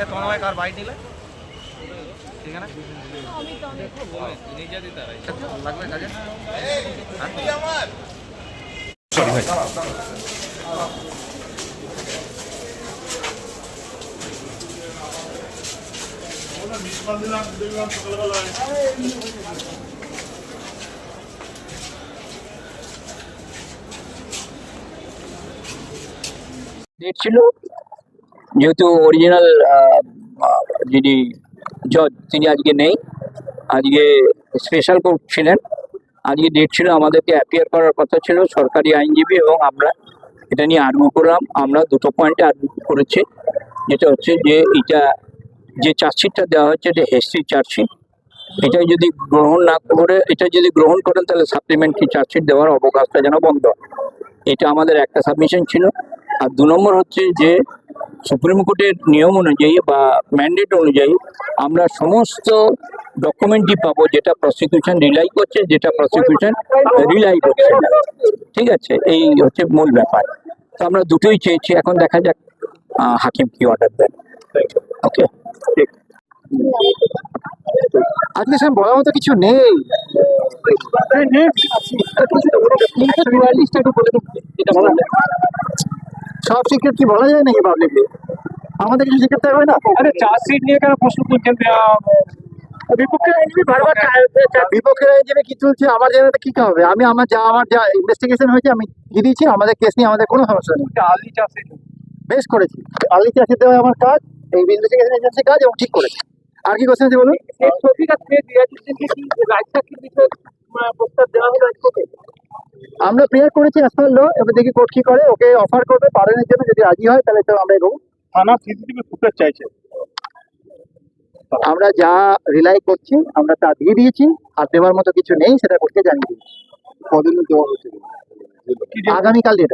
এ কার bike নিলে ঠিক আছে লাগবে কাজে ডেট ছিল? যেহেতু অরিজিনাল যিনি, জজ, তিনি আজকে নেই। আজকে স্পেশাল কোর্ট ছিলেন। আজকে ডেট ছিল আমাদেরকে অ্যাপিয়ার করার কথা ছিল, সরকারি আইনজীবী এবং আমরা। এটা নিয়ে আর্গু করলাম। আমরা দুটো পয়েন্টে আর্গু করেছি। যেটা হচ্ছে যে, এটা যে চার্জশিটটা দেওয়া হচ্ছে এটা হেস্ট্রি চার্জশিট এটা যদি গ্রহণ না করে, এটা যদি গ্রহণ করেন, তাহলে সাপ্লিমেন্টারি চার্জশিট দেওয়ার অবকাশটা যেন বন্ধ। এটা আমাদের একটা সাবমিশন ছিল। আর দু নম্বর হচ্ছে যে সুপ্রিম কোর্টের নিয়ম অনুযায়ী বা ম্যান্ডেট অনুযায়ী আমরা সমস্ত ডকুমেন্টই পাবো যেটা প্রসিকিউশন রিলাই করছে যেটা প্রসিকিউশন রিলাই করছে না। ঠিক আছে? এই হচ্ছে মূল ব্যাপার। তো আমরা দুটোই চেয়েছি এখন দেখা যাক হাকিম কি অর্ডার দেন ওকে আজকে সেরকম বলার মতো কিছু নেই। তিনশো চুয়াল্লিশটা একটু বলে দিন। যেটা বলা যায়। সব সিক্রেট কি বলা যায় নাকি পাবলিকলি আমাদের কিছু সিক্রেট থাকবে না? আরে চার্জশিট নিয়ে কেন প্রশ্ন তুলছেন বিপক্ষের আইনজীবী বারবার বিপক্ষের আইনজীবী কি তুলছে আমার জায়গাতে কি হবে? আমি আমার যা আমার যা ইনভেস্টিগেশন হয়েছে আমি দিয়েছি আমাদের কেস নিয়ে আমাদের কোনো সমস্যা নেই। আর্লি চার্জশিট বেশ করেছি। আর্লি চাষি দেওয়া আমার কাজ এই ইনভেস্টিগেশন এজেন্সি কাজ এবং ঠিক করেছি। আর কি কোশ্চেন আছে বলুন? রাইট বিষয়ে প্রস্তাব দেওয়া হলো? আমরা প্রেয়ার করেছি আসল এবার দেখি কোর্ট কি করে ওকে অফার করবে পারেনের জন্য যদি রাজি হয় তাহলে তো আমরা এগোবো থানা সিসিটিভি ফুটেজ চাইছে। আমরা যা রিলাই করছি আমরা তা দিয়ে দিয়েছি আর দেওয়ার মতো কিছু নেই সেটা করতে জানিয়ে দিয়েছি। কদিন দেওয়া হচ্ছে আগামীকাল ডেট